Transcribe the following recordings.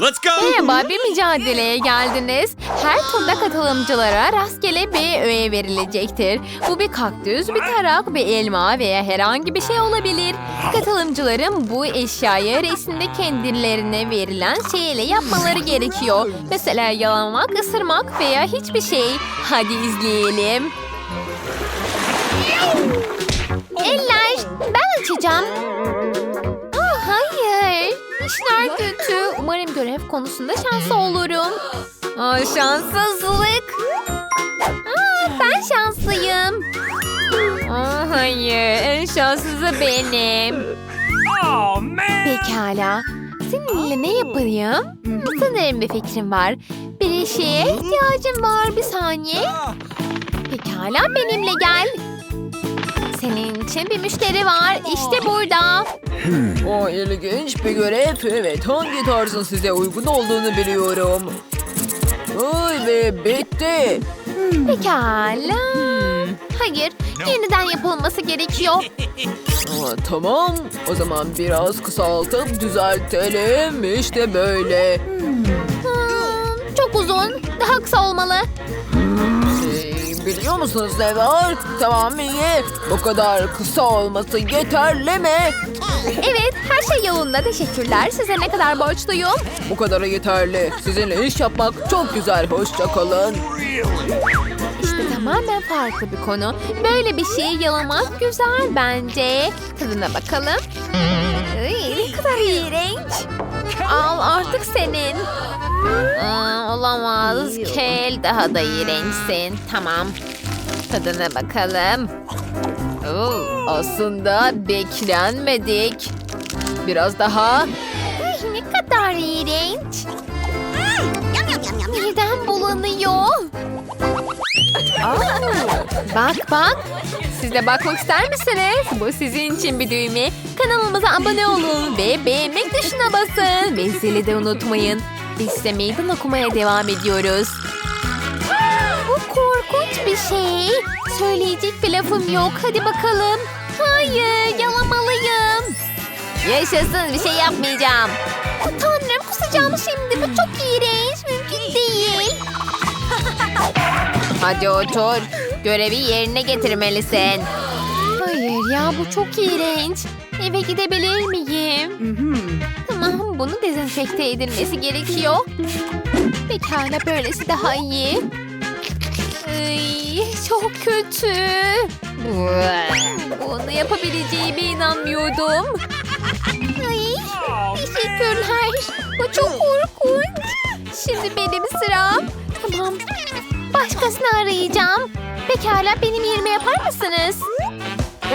Let's go! Merhaba bir mücadeleye geldiniz. Her turda katılımcılara rastgele bir öğe verilecektir. Bu bir kaktüs, bir tarak, bir elma veya herhangi bir şey olabilir. Katılımcıların bu eşyayı resimde kendilerine verilen şeyle yapmaları gerekiyor. Mesela yalamak, ısırmak veya hiçbir şey. Hadi izleyelim. Eller, ben açacağım. İşler kötü. Umarım görev konusunda şanslı olurum. Aa, şanssızlık. Aa, ben şanslıyım. Aa, hayır. En şanssızı benim. Oh man! Pekala. Seninle ne yapayım? Hmm, Sanırım bir fikrim var. Bir şeye ihtiyacım var. Bir saniye. Pekala benimle gel. Senin için bir müşteri var. İşte burada. O ilginç bir görev. Evet hangi tarzın size uygun olduğunu biliyorum. Ay ve bitti. Pekala. Hayır, yeniden yapılması gerekiyor. Aa, tamam o zaman biraz kısaltıp düzeltelim. İşte böyle. Hmm, çok uzun. Daha kısa olmalı. Biliyor musunuz ne var? Tamam iyi. Bu kadar kısa olması yeterli mi? Evet, her şey yolunda. Teşekkürler. Size ne kadar borçluyum? Bu kadarı yeterli. Sizinle iş yapmak çok güzel. Hoşça kalın. İşte tamamen farklı bir konu. Böyle bir şeyi yalamak güzel bence. Tadına bakalım. Ay, ne kadar iğrenç. Al artık senin. Aa, olamaz. Kel daha da iğrençsin. Tamam. Tadına bakalım. Oo, Aslında beklenmedik. Biraz daha. ay, ne kadar iğrenç. Midem bulanıyor. Aa, bak bak. Siz de bakmak ister misiniz? Bu sizin için bir düğme. Kanalımıza abone olun ve beğenmek tuşuna basın. Ve zili de unutmayın. De meydan okumaya devam ediyoruz. Bu korkunç bir şey. Söyleyecek bir lafım yok. Hadi bakalım. Hayır, yalamalıyım. Yaşasın, bir şey yapmayacağım. Tanrım, kusacağım şimdi. Bu çok iğrenç. Mümkün değil. Hadi otur. Görevi yerine getirmelisin. Hayır ya bu çok iğrenç. Eve gidebilir miyim? Tamam bunu dezenfekte edilmesi gerekiyor. Pekala böylesi daha iyi. Ay, çok kötü. Bunu yapabileceğime inanmıyordum. Ay, teşekkürler. Bu çok korkunç. Şimdi benim sıram. Tamam. Başkasını arayacağım. Pekala benim yerime yapar mısınız?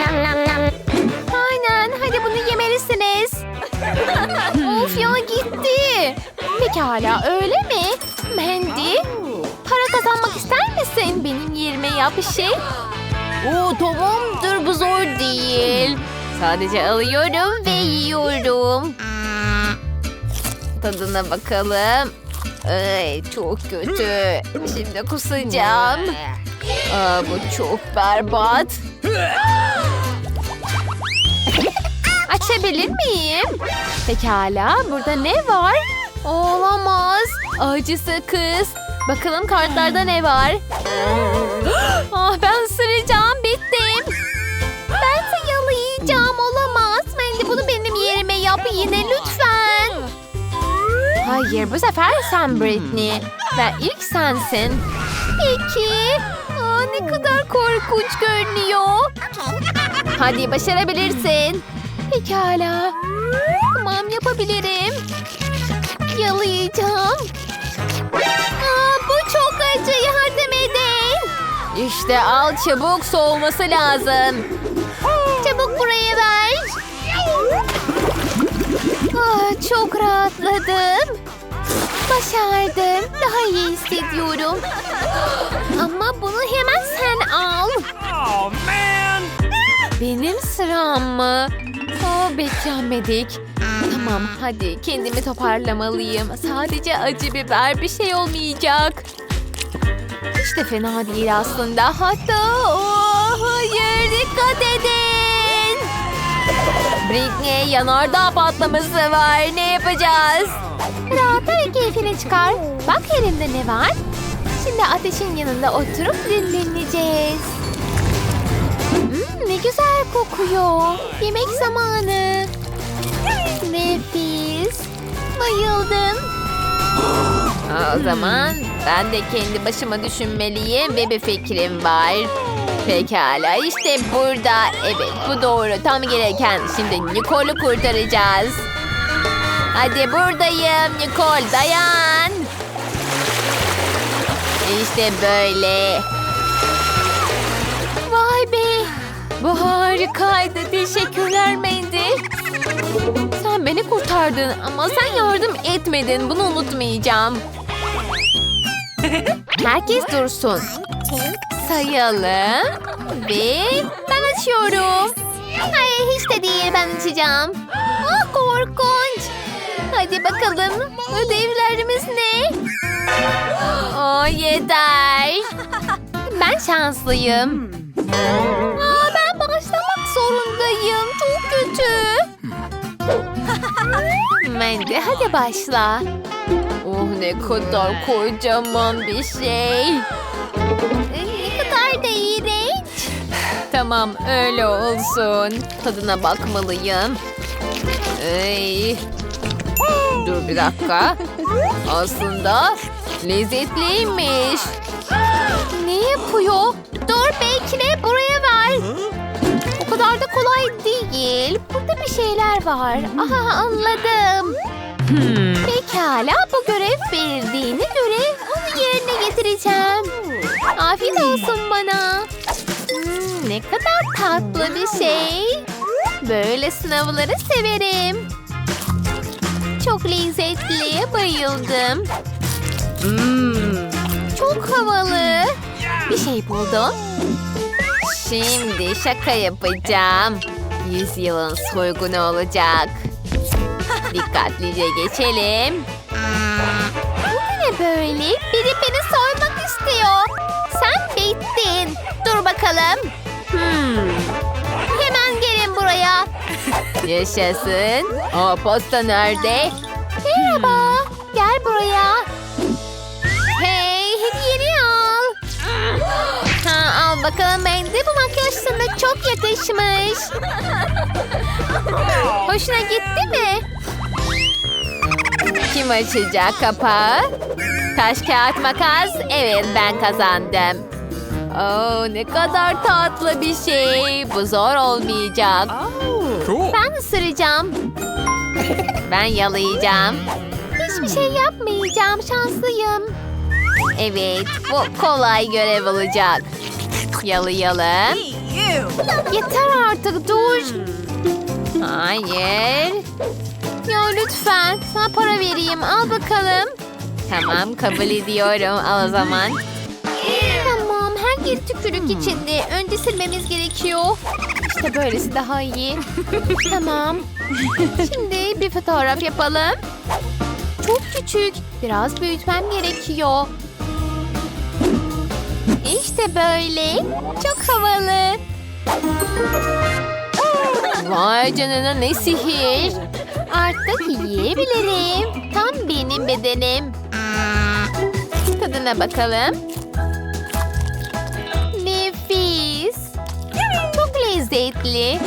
Aynen. Hadi bunu yemelisiniz. of ya gitti. Pekala öyle mi? Mandy. Para kazanmak ister misin? Benim yerime yap şey. Oo tamamdır bu zor değil. Sadece alıyorum ve yiyorum. Tadına bakalım. Ay, çok kötü. Şimdi kusacağım. Aa, bu çok berbat. Açabilir miyim? Pekala, burada ne var? Olamaz. Acısı kız. Bakalım kartlarda ne var? ah ben ısıracağım, bittim. Ben yalayacağım, olamaz. Mandy bunu benim yerime yap yine lütfen. Hayır bu sefer sen Britney. Ve ilk sensin. Peki. Aa, ne kadar korkunç görünüyor. Hadi başarabilirsin. Pekala. Tamam yapabilirim. Yalayacağım. Aa, bu çok acı yardım edin. İşte al çabuk soğuması lazım. Çabuk buraya ver. Ah, çok rahatladım. Başardım. Daha iyi hissediyorum. Ama bunu hemen sen al. Oh man! Benim sıram mı? Oh, beklenmedik. Tamam hadi kendimi toparlamalıyım. Sadece acı biber bir şey olmayacak. Hiç de fena değil aslında. Hatta oh, hayır dikkat edin. Britney yanardağ patlaması var. Ne yapacağız? Rahatla ve keyfini çıkar. Bak elimde ne var? Şimdi ateşin yanında oturup dinleneceğiz. Hmm, ne güzel kokuyor. Yemek zamanı. Nefis. Bayıldım. O zaman ben de kendi başıma düşünmeliyim ve bir fikrim var. Pekala işte burada. Evet bu doğru tam gereken. Şimdi Nicole'u kurtaracağız. Hadi buradayım Nicole dayan. İşte böyle. Bu harikaydı. Teşekkürler Mandy. Sen beni kurtardın ama sen yardım etmedin. Bunu unutmayacağım. Herkes dursun. Sayalım. Ve ben açıyorum. Hayır hiç de değil ben açacağım. Ah korkunç. Hadi bakalım ödevlerimiz ne? Oh yeter. Ben şanslıyım. Aa, ben başlamak zorundayım. Çok kötü. Mandy hadi başla. Oh ne kadar kocaman bir şey. Ne kadar da iğrenç. Tamam öyle olsun. Tadına bakmalıyım. Ay. Dur bir dakika. Aslında lezzetliymiş. Ne yapıyor? Dur bekle buraya ver. Kolay değil. Burada bir şeyler var. Aha anladım. Pekala bu görev verildiğine göre onu yerine getireceğim. Afiyet olsun bana. Hmm, ne kadar tatlı bir şey. Böyle sınavları severim. Çok lezzetli, bayıldım. Hmm, çok havalı. Bir şey buldum. Şimdi şaka yapacağım. Yüzyılın soygunu olacak. Dikkatlice geçelim. Bu ne böyle? Biri beni soymak istiyor. Sen bittin. Dur bakalım. Hmm. Hemen gelin buraya. Yaşasın. Aa, posta nerede? Merhaba. Gel buraya. Hey, hediyeni al. Ha, al bakalım Mandy. Sana çok yakışmış. Hoşuna gitti mi? Kim açacak kapağı? Taş kağıt makas. Evet ben kazandım. Oo, ne kadar tatlı bir şey. Bu zor olmayacak. Ben ısıracağım. Ben yalayacağım. Hiçbir şey yapmayacağım. Şanslıyım. Evet, bu kolay görev olacak. Yalayalım. Yeter artık, dur. Hayır. Ya lütfen, sana para vereyim. Al bakalım. Tamam, kabul ediyorum. Al o zaman. Tamam, her yer tükürük içinde. Önce silmemiz gerekiyor. İşte böylesi daha iyi. tamam. Şimdi bir fotoğraf yapalım. Çok küçük. Biraz büyütmem gerekiyor. İşte böyle. Çok havalı. Vay canına ne sihir. Artık yiyebilirim. Tam benim bedenim. Tadına bakalım. Nefis. Çok lezzetli.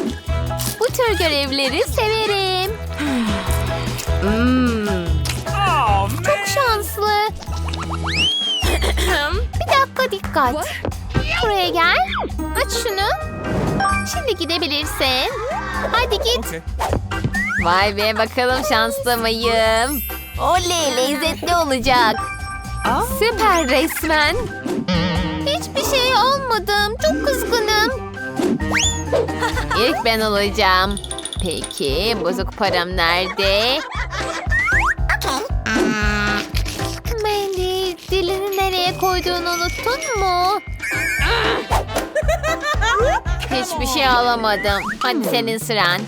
Bu tür görevleri severim. Oh, Çok şanslı. Dikkat. Buraya gel. Aç şunu. Şimdi gidebilirsin. Hadi git. Okay. Vay be bakalım şanslı mıyım? Oley lezzetli olacak. Süper resmen. Hiçbir şey olmadım. Çok kızgınım. İlk ben olacağım. Peki bozuk param nerede? Koyduğunu unuttun mu? Hiçbir şey alamadım. Hadi senin sıran.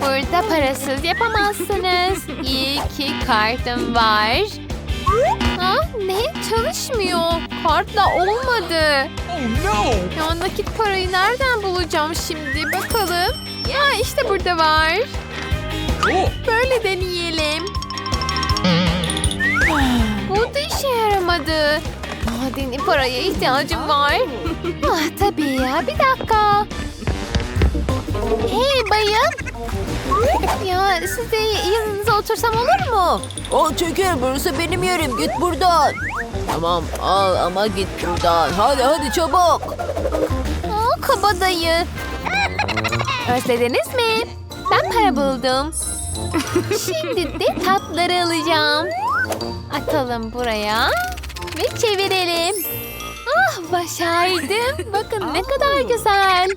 Burada parasız yapamazsınız. İyi ki kartım var. Ha, ne? Çalışmıyor. Kartla olmadı. Oh no. Ya nakit parayı nereden bulacağım şimdi? Bakalım. Ya işte burada var. Cool. Böyle deneyelim. Olmadı. Madeni paraya ihtiyacım var. ah tabii ya bir dakika. Hey bayım. Ya size yanınıza otursam olur mu? Al çekil burası benim yerim git buradan. Tamam al ama git buradan. Hadi hadi çabuk. Aa, kabadayı. Özlediniz mi? Ben para buldum. Şimdi de tatları alacağım. Atalım buraya ve çevirelim. Ah başardım. Bakın ne kadar güzel.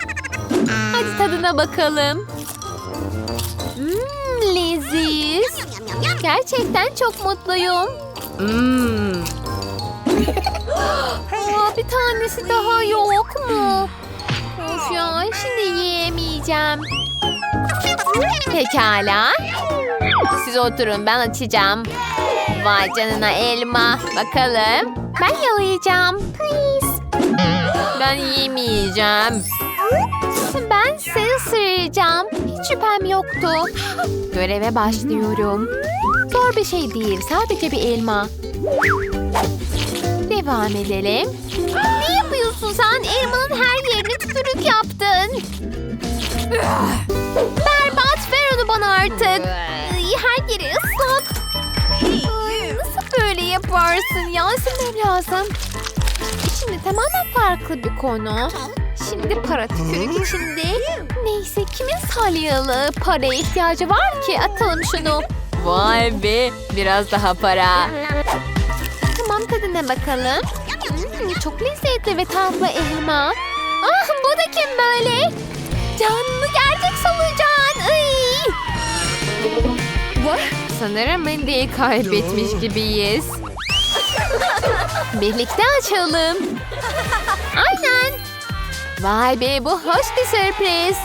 Hadi tadına bakalım. Mmm leziz. Gerçekten çok mutluyum. Hmm. Aa, bir tanesi daha yok mu? Of ya şimdi yiyemeyeceğim. Pekala. Siz oturun ben açacağım. Vay canına elma. Bakalım. Ben yalayacağım. Ben yemeyeceğim. Ben seni ısıracağım. Hiç şüphem yoktu. Göreve başlıyorum. Zor bir şey değil. Sadece bir elma. Devam edelim. Ne yapıyorsun sen? Elmanın her yerine tükürük yaptın. Berbat ver onu bana artık. Her yeri ıslak. Yaparsın ya? Silmem lazım. Şimdi tamamen farklı bir konu. Şimdi para tükürük içinde. Neyse kimin salyalı paraya ihtiyacı var ki? Atalım şunu. Vay be biraz daha para. Tamam tadına bakalım. Hmm, çok lezzetli ve tatlı elma. Ah bu da kim böyle? Canlı gerçek solucan. Ay. Sanırım Mendy'yi kaybetmiş gibiyiz. Birlikte açalım. Aynen. Vay be bu hoş bir sürpriz.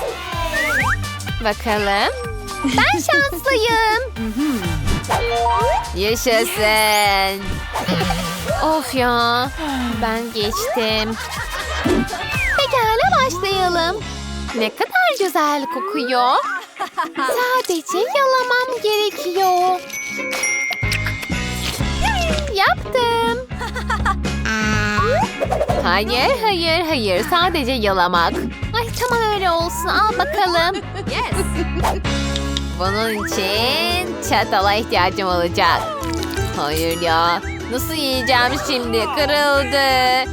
Bakalım. Ben şanslıyım. Yaşasın. Of ya. Ben geçtim. Pekala başlayalım. Ne kadar güzel kokuyor. Sadece yalamam gerekiyor. Hayır, hayır, hayır. Sadece yalamak. Ay tamam öyle olsun. Al bakalım. Yes. Bunun için çatala ihtiyacım olacak. Hayır ya. Nasıl yiyeceğim şimdi? Kırıldı.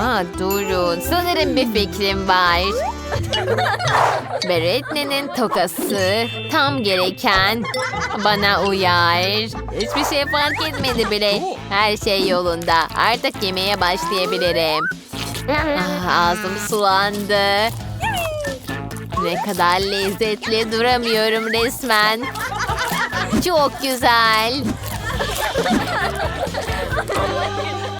Aa, durun. Sanırım bir fikrim var. Beretne'nin tokası tam gereken bana uyar. Hiçbir şey fark etmedi bile. Her şey yolunda. Artık yemeğe başlayabilirim. Ah, ağzım sulandı. Ne kadar lezzetli duramıyorum resmen. Çok güzel.